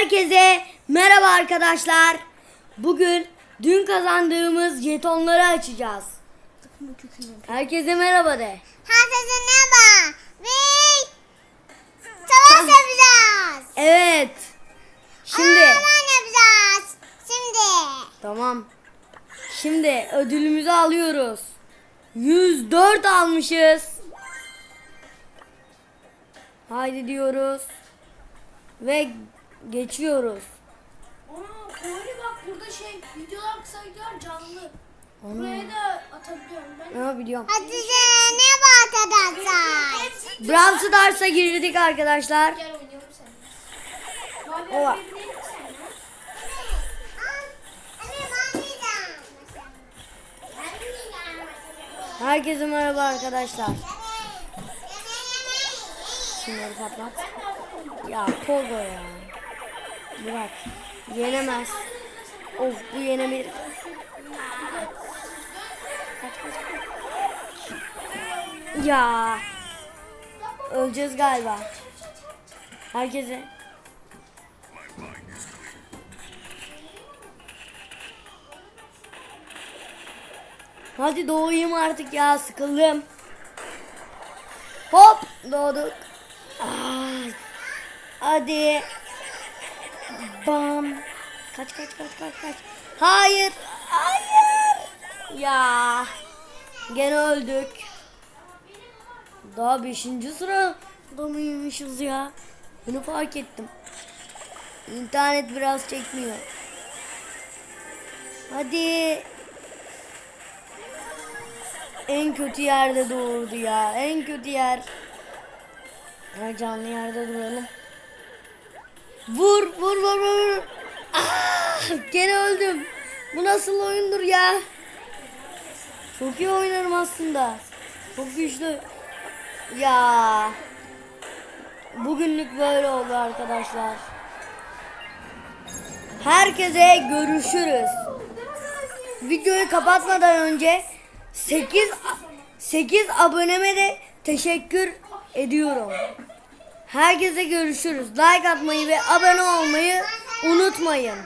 Herkese merhaba arkadaşlar. Bugün dün kazandığımız jetonları açacağız. Herkese merhaba de. Herkese merhaba. Ve savaş yapacağız. Evet. Şimdi Aman yapacağız. Şimdi. tamam. Şimdi ödülümüzü alıyoruz. 104 almışız. Haydi diyoruz. Ve geçiyoruz. Aa, Koyri bak burada şey videolar kısa videolar canlı. Onu Buraya da atabiliyorum ben. ne biliyorum. Herkese merhaba arkadaşlar. Brawl Stars'a girdik arkadaşlar. Gel oynayalım seninle. Ola. sen? Herkese merhaba arkadaşlar. Şunları patlat. Ya Pogo ya. Bırak. Yenemez. Of bu kaç. Ya. Öleceğiz galiba. Herkese. Hadi doğayım artık ya sıkıldım. Hop doğduk. Ay. Hadi. Bam. Kaç kaç kaç kaç kaç. Hayır. Hayır. Ya. Gene öldük. Daha 5. sırada mıymışız ya? Bunu fark ettim. İnternet biraz çekmiyor. Hadi. En kötü yerde doğurdu ya. En kötü yer. Ya canlı yerde duralım. Vur vur vur vur. Ah, gene öldüm. Bu nasıl oyundur ya? Çok iyi oynarım aslında. Çok güçlü. Ya. Bugünlük böyle oldu arkadaşlar. Herkese görüşürüz. Videoyu kapatmadan önce 8 8 aboneme de teşekkür ediyorum. Herkese görüşürüz. Like atmayı ve abone olmayı unutmayın.